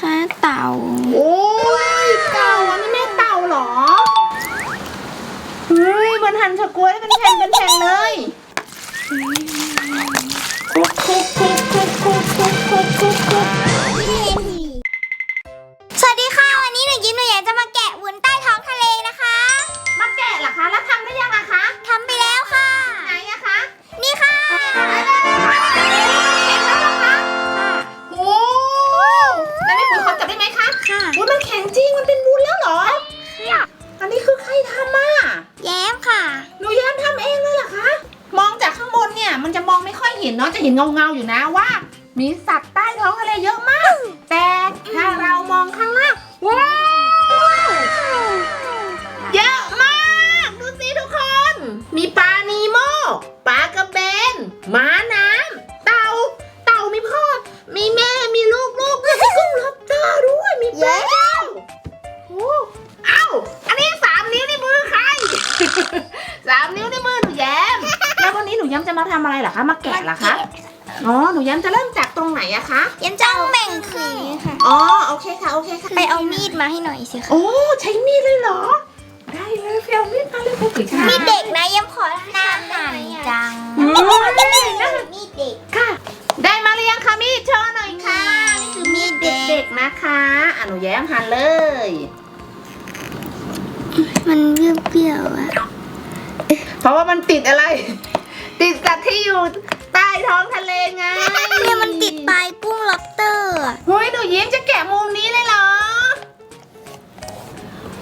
คะเต่า โอ้ยเต่าอันนี้แม่เต่าเหรอเฮ้ยมันหั่นเฉาก๊วยเป็นแผ่นเป็นแผ่นเลยคุกคุกคุกคุกคุกคุกคุกคุก เนาเงาๆอยู่นะว่า มีสัตว์ หนูแย้มจะเริ่มจากตรงไหนอะคะแย้มจะเอาแบ่งคืนค่ะ อ๋อโอเคค่ะโอเคค่ะไปเอามีดมาให้หน่อยสิคะโอ้ใช้มีดเลยเหรอ ได้เลยเฟียวมีดมาเลยไปปุ๋ยค่ะมีดเด็กนะแย้มขอหน้าหันจังอืมมีดเด็กค่ะ ได้มาหรือยังคะมีดโชว์หน่อยค่ะนี่คือมีดเด็กๆนะคะอะหนูแย้มหันเลย มันเปรี้ยวๆอะเพราะว่ามันติดอะไร ติดสัตว์ที่อยู่ ใต้ท้องทะเลไงเนี่ยมันติดปลายกุ้งล็อบสเตอร์อะเฮ้ยหนูยิ้มจะแกะมุมนี้เลยเหรอ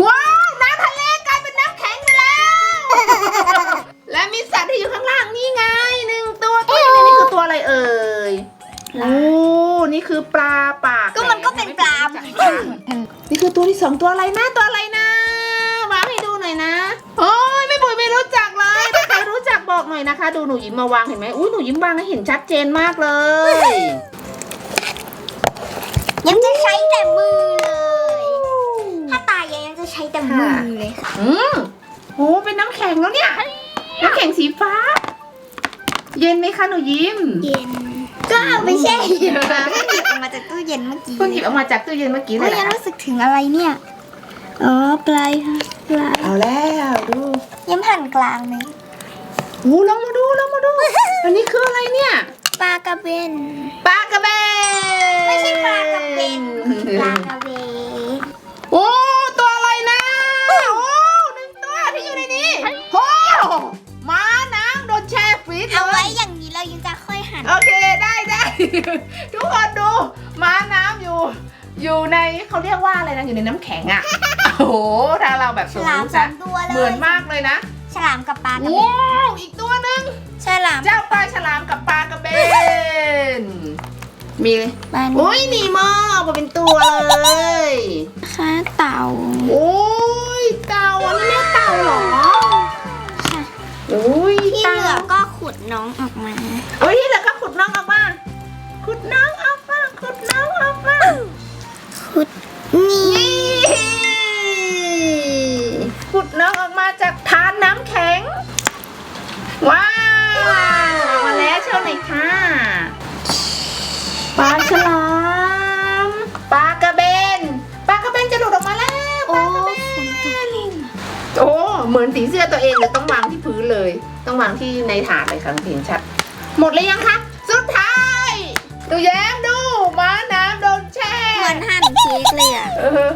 ว้าวน้ำทะเลกลายเป็นน้ำแข็งไปแล้ว และมีสัตว์ที่อยู่ข้างล่างนี่ไงหนึ่งตัวตัวนี้นี่คือตัวอะไรเอ่ยโอ้นี่คือปลาปากก็มันก็เป็นปลาเหมือนกันนี่คือตัวที่สองตัวอะไรนะตัวอะไร หน่อยนะคะ ดูหนูยิ้มมาวางเห็นไหมอุ้ยหนูยิ้มวางให้เห็นชัดเจนมากเลยแย้มจะใช้แต่มือเลย ถ้าตายแย้มจะใช้แต่มือเลยค่ะอืมโอ้เป็นน้ำแข็งแล้วเนี่ย น้ำแข็งสีฟ้า เย็นไหมคะหนูยิ้ม เย็น ก็เอาไปแช่เย็นมาเพิ่งหยิบออกมาจากตู้เย็นเมื่อกี้เพิ่งหยิบออกมาจากตู้เย็นเมื่อกี้เลแล้ยวเหรยัองคะรู้สึกถึงอะไรเนี่ย อ๋อปลายค่ะปลายเอาแล้วดูแย้มหั่นกลางเลย โอ้ลองมาดูลองมาดู อันนี้คืออะไรเนี่ย ปลากระเบน ปลากระเบนไม่ใช่ปลากระเบน ปลากระเบน โอ้ ตัวอะไรนะ โอ้หนึ่งตัวที่อยู่ในนี้โอ้ม้าน้ำโดนแช่ฟรีซเอาเลไว้ยอย่างนี้เรายังจะค่อยหั่นโอเคได้ได้ ทุกคนดู ม้าน้ำอยู่ อยู่ในเขาเรียกว่าอะไรนะ อยู่ในน้ำแข็งอะ โอ้โหถ้าเราแบบฉลามสองตัวเลยเหมือนมากเลยนะ ฉลามกับปลากระเบว้านวอีกตัวหนึ่งฉ ลามเจ้าปลาฉลามกับปลากระเบน มีปลาโอ้ยหนีมอออกมาเป็นตัวเลยค่ะเต่าโอ้ยเต่าอันนี้แม่เต่าเหรอค่ะโอ้ยที่เหลือก็ขุดน้องออกมาโอ้ยที่เหลือก็ขุดน้องออกมา ขุดน้องออกมาขุดน้องออกมาขุดนี่นี่ แล้วเชียวหน่อยค่ะปลาฉลามปลากระเบนปลากระเบนจะหลุดออกมาแล้วปโอ้ลากระเบฝนตกนโอ้เหมือนสีเสื้อตัวเองเลยต้องวางที่พื้นเลย ต้องวางที่ในถาดเลยค่ะเห็นชัด หมดเลยยังคะสุดท้ายดูแย้มดูม้าน้ำโดนแช่เหมือนหั่นเค้กเลยอะเออ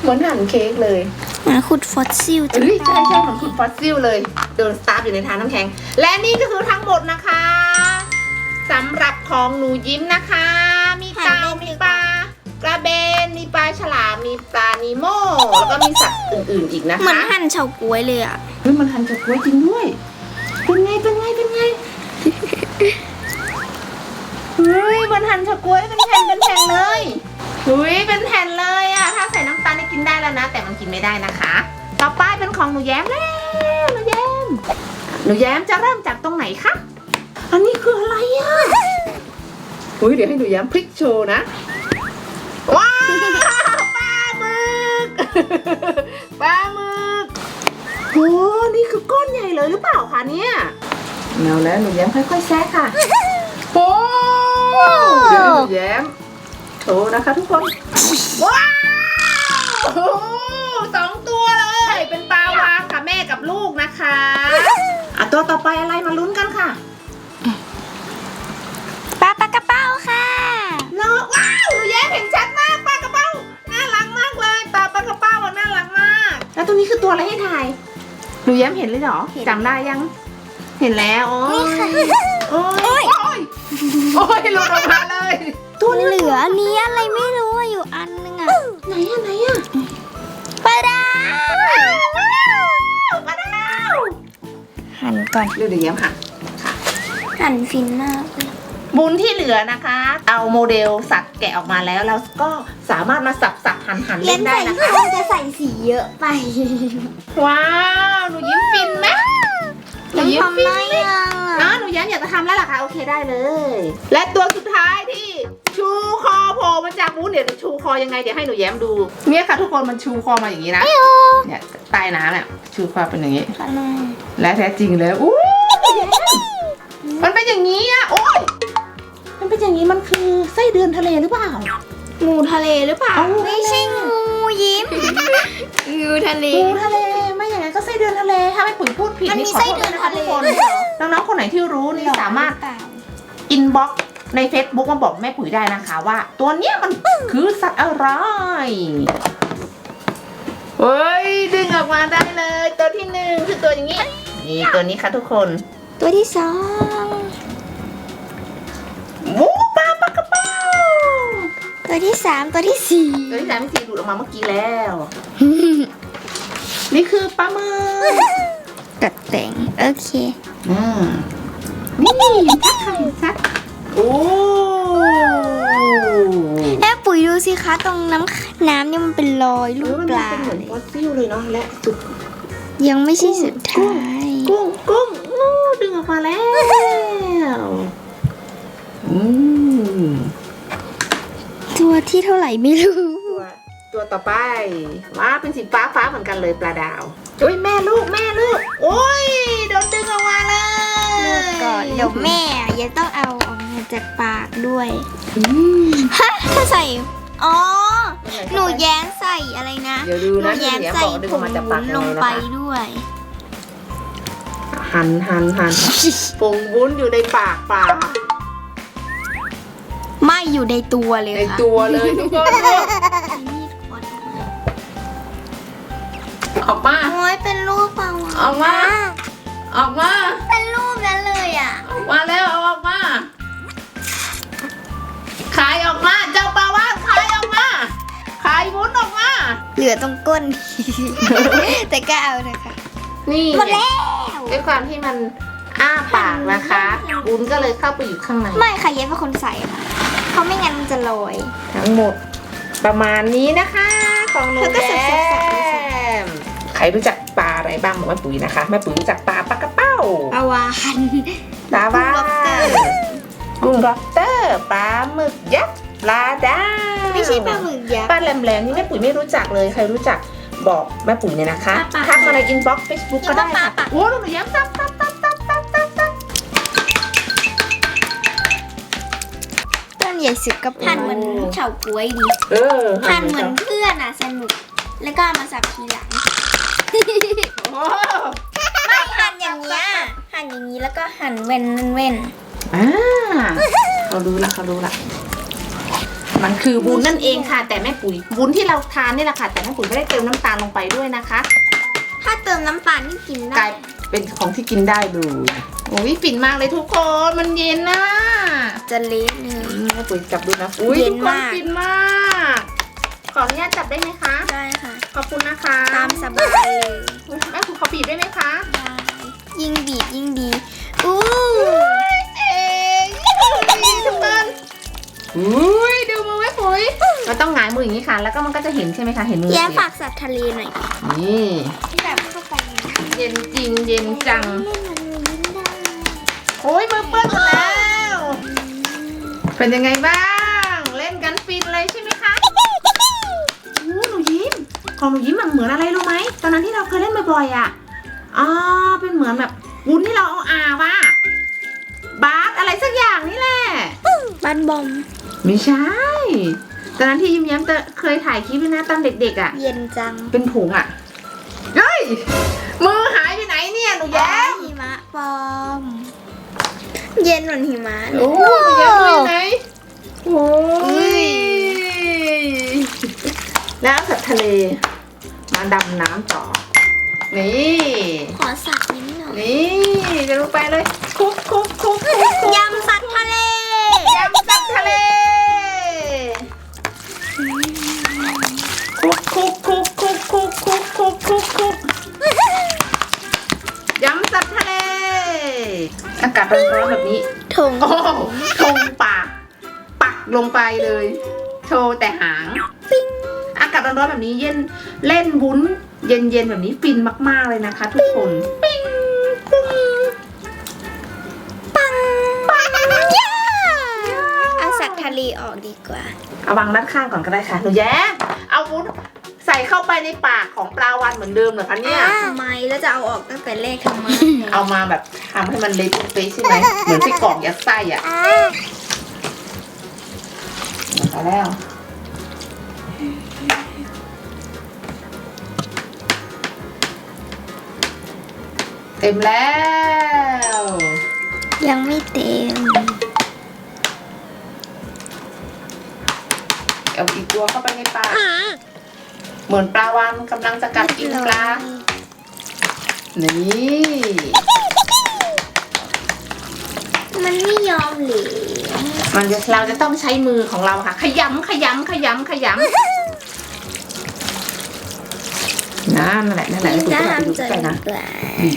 เหมือนหั่นเค้กเลย เหมือนขุดฟอสซิลเอ้ยใช่ใช่เหมือนคุณฟอสซิลเลย โดนสตาร์ฟอยู่ในทานน้ำแข็ง และนี่ก็คือทั้งหมดนะคะสำหรับของหนูยิ้มนะคะ มีเต่ามีปลากระเบน มีปลาฉลามมีปลานิโมแล้วก็มีสัตว์อื่นๆอีกนะเหมือนคะหั่นเฉาก๊วยเลยอะเฮ้ยมันหั่นจากกล้วยจริงด้วย เป็นไงเป็นไงเป็นไงเฮ้ยมันหั่นจากกล้วยเป็นแผ่นเป็นแผ่นเลยเฮ้ยเป็นแผ่นเลยอะ ได้แล้วนะ แต่มันกินไม่ได้นะคะ ต่อไปเป็นของหนูแย้มแล้วหนูแย้มหนูแย้มจะเริ่มจากตรงไหนคะอันนี้คืออะไรอะอุ้ยเดี๋ยวให้หนูแย้มพลิกโชว์นะว้าวปลาหมึกปลาหมึกโอ้นี่คือก้อนใหญ่เลยหรือเปล่าคะเนี่ยเอาแล้วหนูแย้มค่อยๆแซะค่ะโอ้เดี๋ยวให้หนูแย้มโชว์นะคะทุกคนว้า โอ้โหสองตัวเลย เป็นปลาวาค่ะแม่กับลูกนะคะอะตัวต่อไปอะไรมาลุ้นกันค่ะปลาปลากระเป้าค่ะเนาะว้าวหนูแย้มเห็นชัดมากปลากระเป้าน่ารักมากเลยปลาปลากระเป้าอะน่ารักมาก แล้วตัวนี้คือตัวอะไรให้ถ่ายหนูแย้มเห็นเลยเหรอเห็นจำได้ยัง เห็นแล้วโอ้นี่ยค่ะโอ้ยโอ้ยโอ้ยหลุดออกมาเลย ตัวนี้เหลืออันนี้อะไรไม่รู้อะอยู่อัาวปลาดาวหั่นก่อนเดี๋ยวเดี๋ยวแย้มค่ะ หั่นฟินมากเลยบุญที่เหลือนะคะ เอาโมเดลสัตว์แกะออกมาแล้วเราก็สามารถมาสับสับหั่นหั่นเล่เล่นนใส่ได้นะผ้าคะ จะใส่สีเยอะไปว้าวหนูยิ้มฟินไหมหนูยิ้มทำฟินได้ไหมยังอะอะหนูย้มอยากจะทำแล้วล่ะคะโอเคได้เลย และตัวสุด ท้ายที่ชูคอโผล่มาจากบูธเดี๋ยวจะชูคอยังไงเดี๋ยวให้หนูแย้มดู เนี่ยค่ะทุกคนมันชูคอมาอย่างนี้นะเนี่ยใต้น้ำเนี่ยชูคอเป็นอย่างนี้ข้างหน้าและแท้จริงแล้วอู้แย้มมันเป็นอย่างนี้อะโอ้ยมันเป็นอย่างนี้มันคือไส้เดือนทะเลหรือเปล่างูทะเลหรือเปล่าเอาไม่ใช่งูยิ้มงูทะเลปูทะเลไม่อย่างนั้นก็ไส้เดือนทะเลถ้าไม่ปุ๋ยพูดผิดมันนี่มีขอไส้โทษเดืด้อวนยนะคะทะเลทุกคนด้วยเหรอน้องๆคนไหนที่รู้นี่สามารถเปล่าอินบ็อก ใน Facebook มาบอกแม่ปุ๋ยได้นะคะว่า ตัวเนี้ยมันคือสัตว์อะไรเฮ้ยดึงออกมาได้เลย ตัวที่หนึ่งคือตัวอย่างนี้ นี่ตัวนี้ค่ะทุกคน ตัวที่สองหมูปลาปลากระเป๋าตัวที่สามตัวที่สี่ตัวที่สามที่สี่ดูดออกมาเมื่อกี้แล้ว นี่คือปลาหมึกตัดแต่ง โอเค อืมนี่ทักทายทัก โอ้แม่ปุ๋ยดูสิคะ ตรงน้ำน้ำเนี่ยมันเป็นรอยลูกปลาเป็นเหมือนฟอสซิลเลยเนาะและสุดยังไม่ใช่สุดท้าย กุ้งกุ้งอู้ดึงออกมาแล้วอืมตัวที่เท่าไหร่ไม่รู้ตัวตัวต่อไปว้าเป็นสีฟ้าฟ้าเหมือนกันเลยปลาดาวโอ้ยแม่ลูกแม่ลูก โอ้ยโดนดึงออกมาเลยลูกก่อนเดี๋ยวแม่ยังต้องเอาออกมา จากปากด้วยอืมฮะถ้าใส่ อ๋อ หนูแย้มใส่อะไรนะ เดี๋ยวดูหนูนะแย้มเดี๋ยวใส่บอกดึงผอองกมาจากวุ้ปากนยังลงไงนะไปคะด้วย หั่นหั่นหั่นผงวุ้นอยู่ในปากปลาไม่อยู่ในตัวเลยในค่ะตัวเลยทุกคนออกมา โอ้ยเป็นรูปเปล่าวะออกมา ออกมา เป็นรูปนั้นเลยอะ ออกมาแล้วเอาออกมา เหลือตรงก้น แต่ก็เอาเถอะค่ะนี่หมดแล้วด้วยความที่มันอ้าปากนะคะวุ้นก็เลยเข้าไปอยู่ข้างในไม่ค่ะเย็บเป็นคนใส่ค่ะเพราะไม่งั้นมันจะลอยทั้งหมด ประมาณนี้นะคะ ของหนูแล้วก็แย้สับมใครรู้จักปลาอะไรบ้างบอกแม่ปุ๋ยนะคะแม่ปุ๋ยรู้จักปลาปลากระเป้าปลาวานปลาบ้ากุ้ง lobster กุ้งล็อบสเตอร์ปลาหมึกยักษ์ ปลาดาวไม่ใช่ปลาหมึกยักษ์ ปลาแหลมๆนี่แม่ปุ๋ยไม่รู้จักเลย ใครรู้จักบอกแม่ปุ๋ยเนี่ยนะคะปลาปลา ทักมาในอินบ็อกซ์เฟซบุ๊กก็ได้ปลาค่ะปลาโอ้หนูแย้มซับซับซับซับซับซับซับต้นใหญ่สุดก็หั่นเหมือนเฉาก๊วยดีเออหั่นเหมือนเพื่อนอะสนุก แล้วก็เอามาสับทีหลัง โอ้ไม่หั่นอย่างเงี้ย หั่นอย่างนี้แล้วก็หั่นเว้นเว้นอ่าเขารู้ละเขารู้ละ มันคือวุ้นนั่นเองค่ะ แต่แม่ปุ๋ยวุ้นที่เราทานนี่แหละค่ะ แต่แม่ปุ๋ยไม่ได้เติมน้ำตาลลงไปด้วยนะคะถ้าเติมน้ำตาลนี่กินกได้ลายเป็นของที่กินได้เลยโอ้ยฝิ่นมากเลยทุกคนมันเย็นนะจะเละเลย อืมแม่ปุ๋ยจับดูนะอุ้ยเย็ทุนกคนมาก ฝิ่นมาก ขออนุญาตจับได้ไหมคะ ได้ค่ะ ขอบคุณนะคะตามสบายเลยอุ๊ยแม่ปุ๋ยขอบีบได้ไหมคะ ได้ยิ่งบีบยิ่งดีอู้ อุ้ยดูมือแม่ปุ๋ยมันต้องหงายมืออย่างนี้ค่ะ แล้วก็มันก็จะเห็นใช่ไหมคะเห็นมือแย้ปุ๋ยฝากสัตว์ทะเลหน่อยนี่แบบเข้าไปเย็นจริงเย็นจังเล่นมันยิ้มได้โอ้ยมือเปื้อนหมดแล้ว เป็นยังไงบ้าง เล่นกันฟินเลยใช่ไหมคะโอ้หนูยิ้มของหนูยิ้มมันเหมือนอะไรรู้ไหมตอนนั้นที่เราเคยเล่นบ่อยๆอะอ๋อเป็นเหมือนแบบวุ้นที่เราเอาอาว่าบาสอะไรสักอย่างนี่แหละบ้านบอม ไม่ใช่อนนั้นที่ยิ้มแย้มจะเคยถ่ายคลิปด้วยนะตอนเด็กๆอะ เย็นจังเป็นถุงอะ เฮ้ย มือหายไปไหนเนี่ยหนูแย้มหิมะปลอม เย็นเหมือนหิมะเลยโอ้หนูแย้มมืออยู่ไหนโอ้ยแล้วสัตว์ทะเล มาดำน้ำต่อ นี่ ขอสักนิดหน่อยนี่จะลงไปเลย คุกคุกคุกคุกคุกยำสัตว์ทะเล ยำสัตว์ทะเล อากาศร้อนๆแบบนี้ถงโอ้ทงปาก ปักลงไปเลย โชว์แต่หาง อากาศร้อนๆแบบนี้เย็นเล่นวุ้น เย็นๆแบบนี้ฟินมาก ๆเลยนะคะ ทุกคนปิ้งปิ้งปังปังย่าเอาสัตว์ทะเลออกดีกว่า เอาวางด้านข้างก่อนก็ได้ค่ะหนูแย้มเอาวุ้นใส่เข้าไปในปากของปลาวานเหมือนเดิมเหรอคะเนี่ย ทำไมแล้วจะเอาออกตั้งแต่แรกทำไมเอามาแบบทำให้มันเละเป๊ะใช่ไหมเหมือนไส้กรอกยัดไส้อะมาแล้ว เต็มแล้ว ยังไม่เต็ม เอาอีกตัวเข้าไปในปาก เหมือนปลาวานกำลังจะกัดกินปลา นี่ มันไม่ยอมเหลวมันจะเราจะต้องใช้มือของเราค่ะ ขยำขยำขยำขยำนั่นแหละนั่นแหละนี่คุณจะก็ไปดูทำจนใกล้นะเปื่อย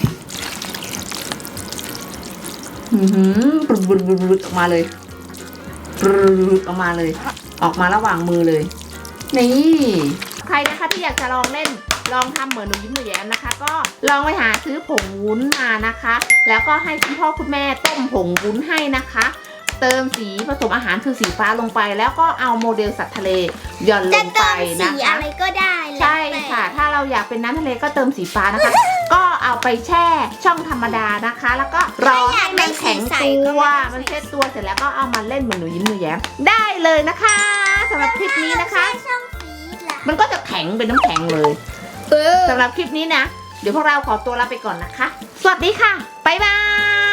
อือหือปรุดปรุดปรุดปรุดออกมาเลยปรุดออกมาเลย ออกมาระหว่างมือเลย นี่ใค รนะคะที่อยากจะลองเล่นลองทำเหมือนหนูยิ้มหนูแย้มนะคะ ก็ลองไปหาซื้อผงวุ้นมานะคะ แล้วก็ให้คุณพ่อคุณแม่ต้มผงวุ้นให้นะคะ เติมสีผสมอาหารคือสีฟ้าลงไป แล้วก็เอาโมเดลสัตว์ทะเลหย่อนลจะงไปเติมสีนะคะอะไรก็ได้แล้วใช่แต่ค่ะ ถ้าเราอยากเป็นน้ำทะเลก็เติมสีฟ้านะคะ ก็เอาไปแช่ช่องธรรมดานะคะ แล้วก็รอให้มันแข็งตัวมันเช็ดตัวเสร็จแล้วก็เอามาเล่นเหมือนหนูยิ้มหนูแย้มได้เลยนะคะสำหรับคลิปนี้นะคะ มันก็จะแข็งเป็นน้ำแข็งเลยเออสำหรับคลิปนี้นะ เดี๋ยวพวกเราขอตัวลาไปก่อนนะคะ สวัสดีค่ะ บ๊ายบาย